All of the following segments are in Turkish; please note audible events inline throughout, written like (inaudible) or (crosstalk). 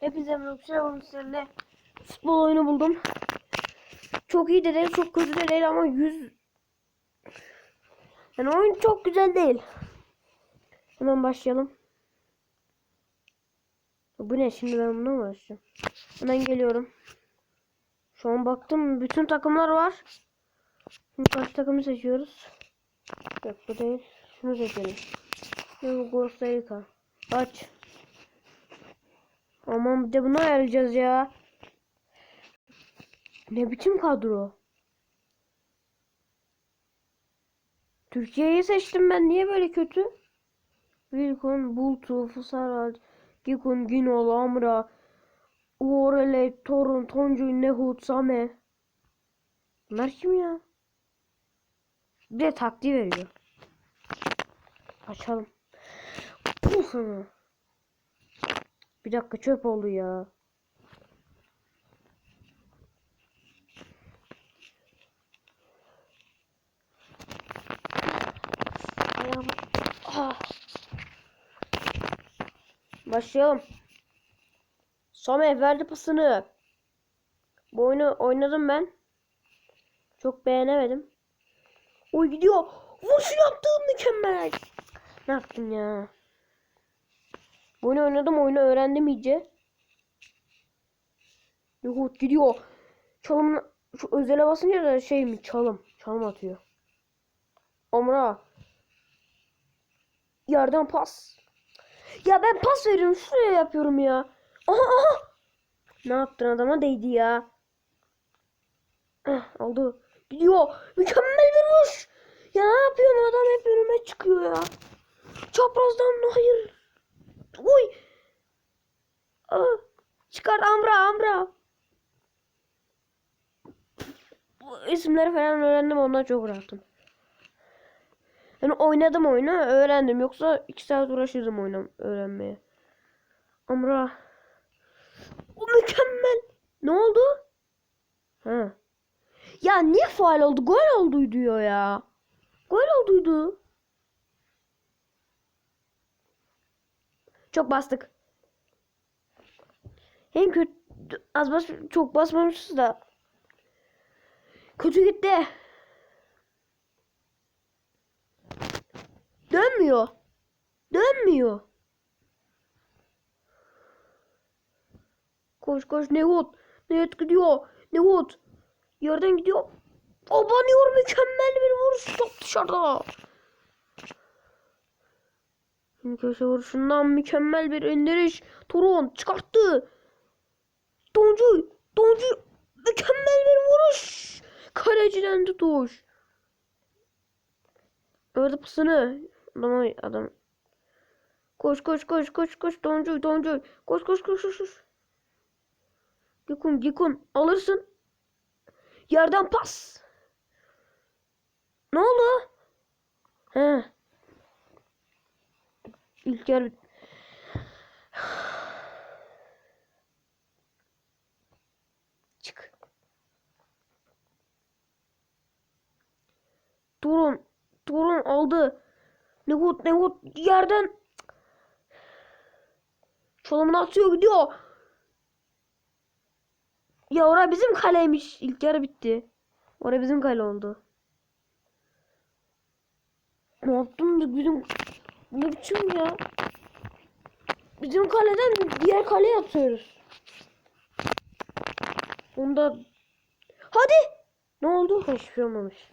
Hepinize merhaba sizlerle futbol oyunu buldum. Çok iyi de değil, çok kötü de değil ama 100 Yani oyun çok güzel değil. Hemen başlayalım. Bu ne şimdi ben buna mı başlayacağım? Hemen geliyorum. Şu an baktım bütün takımlar var. Şimdi kaç takımı seçiyoruz? Yok bu değil. Şunu seçelim. Costa Rica. Aç. Aman bir de bunu ayarlayacağız ya. Ne biçim kadro? Türkiye'yi seçtim ben. Niye böyle kötü? Wilkon, Bultu, Fusaral, Gikun, Ginol, Amra, Uorele, Torun, Toncu, Nehut, Same. Bunlar kim ya? Bir de taktiği veriyor. Açalım. Uf. Bir dakika çöp oldu ya. Ah. Başlayalım. Same verdi pasını. Bu oyunu oynadım ben. Çok beğenemedim. Oy gidiyor. Vur şu yaptığım mükemmel. Ne yaptın ya? Oyunu oynadım oyunu öğrendim iyice. Yuhut gidiyor. Çalım şu özele basınca da şey mi çalım. Çalım atıyor. Amra. Yerden pas. Ya ben pas veriyorum şuraya yapıyorum ya. Aha aha. Ne yaptın adama değdi ya. Eh, oldu. Gidiyor. Mükemmel bir vuruş. Ya ne yapıyorsun adam hep önüme çıkıyor ya. Çaprazdan hayır. Uy. Aa, çıkar Amra Amra. Bu isimleri falan öğrendim ondan çok rahatım. Yani oynadım oyunu öğrendim yoksa iki saat uğraşırdım oyunu öğrenmeye. Amra. O mükemmel. Ne oldu? Ha. Ya niye faal oldu? Gol oldu diyor ya. Gol olduydu. Çok bastık. Hem kötü az bas çok basmamışız da. Kötü gitti. Dönmüyor. Dönmüyor. Koş koş Nevot. Nevot gidiyor. Nevot. Yerden gidiyor. Abanıyor mükemmel bir vuruş. Top dışarıda. Şimdi köşe vuruşundan mükemmel bir indiriş. Torun çıkarttı. Doncu. Doncu. Mükemmel bir vuruş. Kaleciden tutuş. Orada pısını. Adam, adam. Koş koş koş koş koş. Doncu. Doncu. Koş koş koş koş. koş. Gikun Gikun. Alırsın. Yerden pas. Ne oldu? He. İlk yer Çık. Durun. Durun aldı. Nehut Nehut yerden Çalımını atıyor gidiyor. Ya ora bizim kaleymiş. İlk yarı bitti. Ora bizim kale oldu. Ne yaptın da bizim ne biçim ya? Bizim kaleden diğer kaleye atıyoruz. Onda hadi ne oldu? Hiçbir şey olmamış.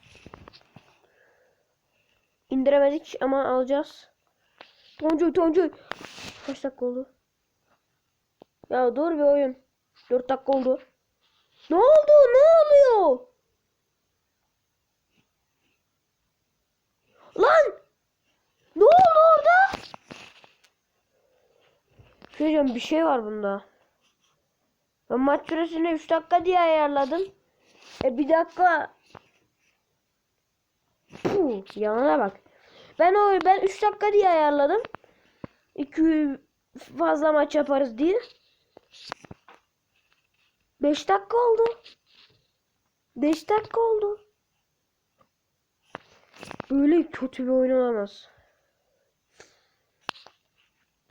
İndiremedik ama alacağız. Toncu Toncu. Kaç dakika oldu? Ya dur bir oyun. 4 dakika oldu. Ne oldu? Ne oluyor? Lan! Ne oldu orada? Söyleyeceğim bir şey var bunda. Ben maç süresini 3 dakika diye ayarladım. E bir dakika. Puh, yalana bak. Ben o ben 3 dakika diye ayarladım. 2 fazla maç yaparız diye. 5 dakika oldu. 5 dakika oldu. Böyle kötü bir oyun olamaz.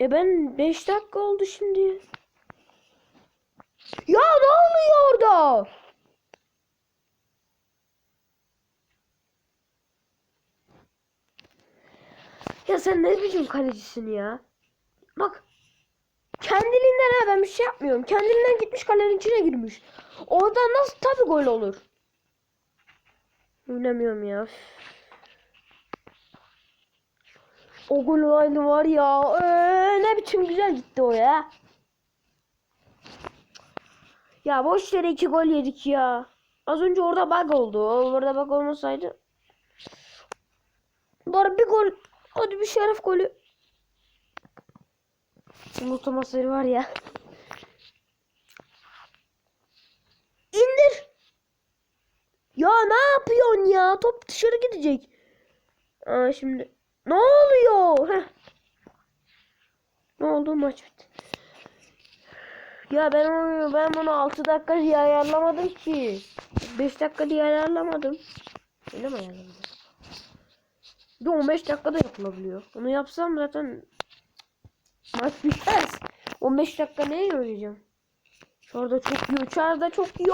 E ben 5 dakika oldu şimdi. oluyor? Ya sen ne biçim kalecisin ya? Bak. Kendiliğinden ha ben bir şey yapmıyorum. Kendiliğinden gitmiş kalenin içine girmiş. Oradan nasıl tabii gol olur? Oynamıyorum ya. O gol olaydı var ya. Ee, ne biçim güzel gitti o ya. Ya boş yere iki gol yedik ya. Az önce orada bug oldu. Orada bug olmasaydı. Bari bir gol. Hadi bir şeref golü. Unutulmasları var ya. İndir. Ya ne yapıyorsun ya? Top dışarı gidecek. Aa şimdi. Ne oluyor? Heh. Ne oldu maç bitti. Ya ben onu ben bunu 6 dakika diye ayarlamadım ki. 5 dakika diye ayarlamadım. Öyle mi ayarlamadım? Bir de 15 dakikada yapılabiliyor. Onu yapsam zaten maç bitmez. 15 dakika neyle oynayacağım? Şurada çok iyi, içeride çok iyi.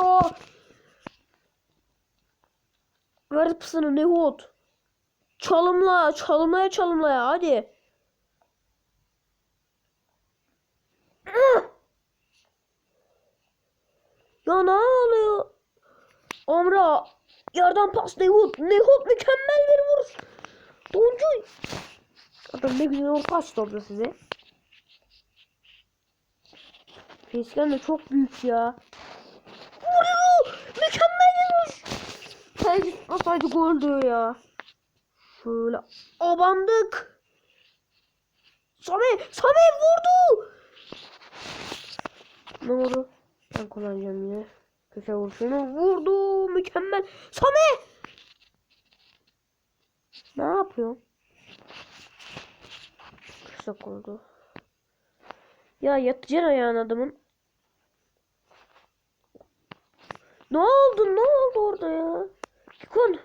Ver pısını ne hot. Çalımla, çalımlaya çalımlaya hadi. Ya ne oluyor? Amra yerden pas Nehut. Nehut mükemmel bir vuruş. Doncuy. Adam ne güzel orta açtı orada size. Facecam de çok büyük ya. Vuruyor. Mükemmel bir vuruş. Sadece tutmasaydı gol diyor ya. Şöyle abandık. Sami, Sami vurdu. Ne oldu? Ben kullanacağım yine. Köşe vuruşunu vurdu. Mükemmel. Sami! Ne yapıyor? Kısak oldu. Ya yatacaksın ayağın adamın. Ne oldu? Ne oldu orada ya? Gikon.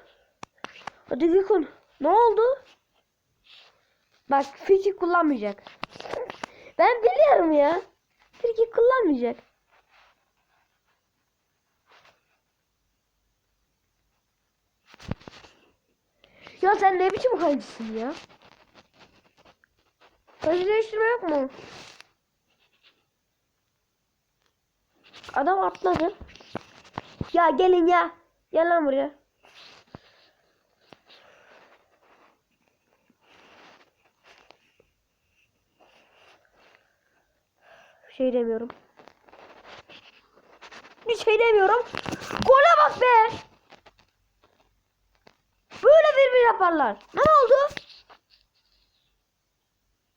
Hadi Gikon. Ne oldu? Bak friki kullanmayacak. Ben biliyorum ya. Friki kullanmayacak. Ya sen ne biçim kalecisin ya? Kaleci değiştirme yok mu? Adam atladı. Ya gelin ya. Gel lan buraya. Bir şey demiyorum. Bir şey demiyorum. Gole bak be. Böyle bir bir yaparlar. Ne oldu?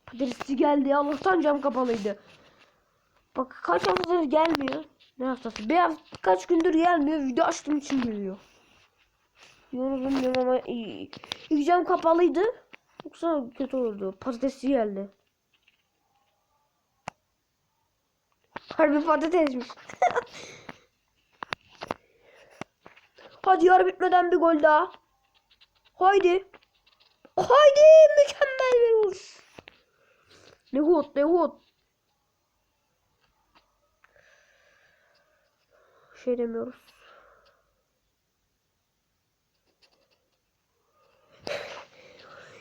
Patatesçi geldi. Allah'tan cam kapalıydı. Bak kaç haftadır gelmiyor. Ne haftası? Bir hafta kaç gündür gelmiyor. Video açtığım için geliyor. Yorum ama iyi. İlk cam kapalıydı. Yoksa kötü olurdu. Patatesçi geldi. Harbi patatesmiş. (laughs) Hadi yarı bitmeden bir gol daha. Haydi. Haydi mükemmel bir vuruş. Ne hot ne hot. Şey demiyoruz.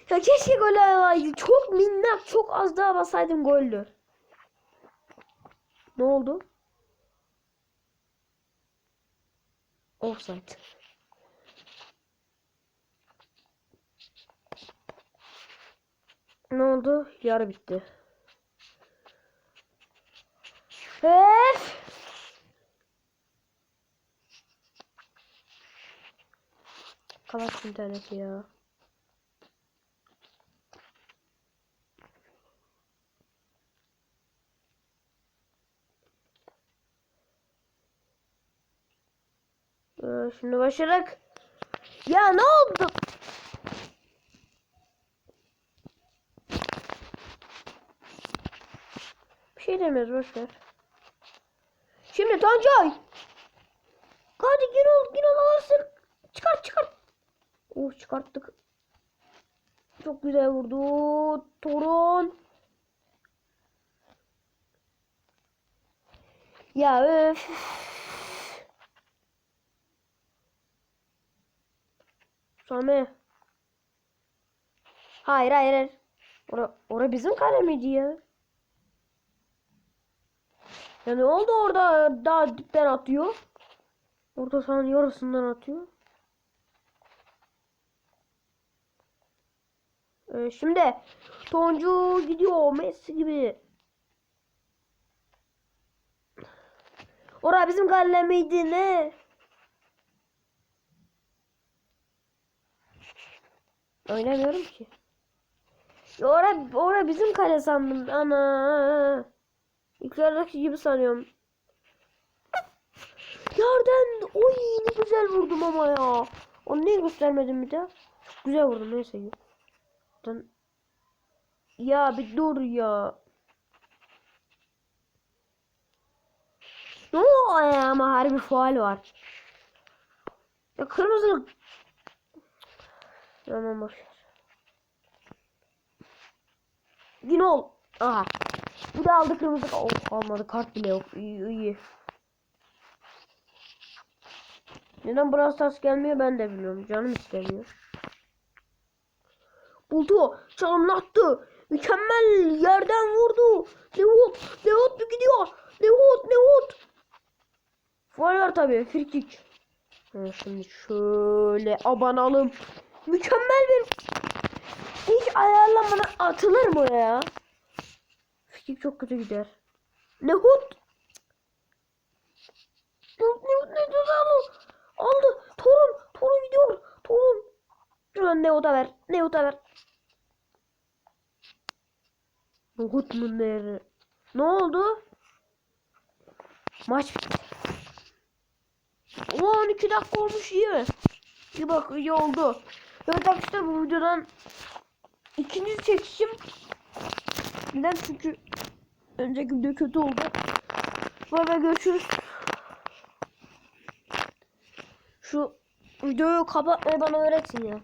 Ya keşke gol alaydı. Çok minnak, çok az daha basaydım goldü. Ne oldu? Offside. Ne oldu? Yarı bitti. Öf! Kapat interneti ya. Ee, şimdi başladık. Ya ne oldu? Bir şey demiyoruz boşver. Şimdi Tancay. Hadi Girol, Girol alırsın. Çıkart çıkart. Oh çıkarttık. Çok güzel vurdu. Torun. Ya öf. Sami. Hayır hayır hayır. Ora, ora bizim kale miydi ya? Ya ne oldu orada daha dipten atıyor? Orada sana yarısından atıyor. Ee, şimdi Toncu gidiyor Messi gibi. Ora bizim kale miydi ne? Oynamıyorum ki. Ora, ora bizim kale sandım. Ana. Yukarıdaki gibi sanıyorum. Yerden oy ne güzel vurdum ama ya. Onu niye göstermedim bir daha? Güzel vurdum neyse. Lan- Ya bir dur ya. Ne o ya ama harbi faal var. Ya kırmızı. Tamam boş ver. Yine ol. Aha. Bu da aldı kırmızı. Oh almadı kart bile yok. İyi iyi. Neden Brawl Stars gelmiyor ben de bilmiyorum. Canım istemiyor. Buldu. Çalımını attı. Mükemmel yerden vurdu. Levot. Levot mu gidiyor? Levot. Faul var tabii. Ha, Şimdi şöyle abanalım. Mükemmel bir hiç ayarlamadan atılır mı ya? Free çok kötü gider. Levot. Levot Levot ne aldı? Aldı. Torun. Torun gidiyor. Torun. Şuradan Neot'a ver. Neot'a ver. Nohut mu nere? Ne oldu? Maç bitti. Oo 12 dakika olmuş iyi. İyi bak iyi oldu. Evet arkadaşlar bu videodan ikinci çekişim. Neden? Çünkü önceki video kötü oldu. Bay görüşürüz. Şu videoyu kapatmayı bana öğretsin ya.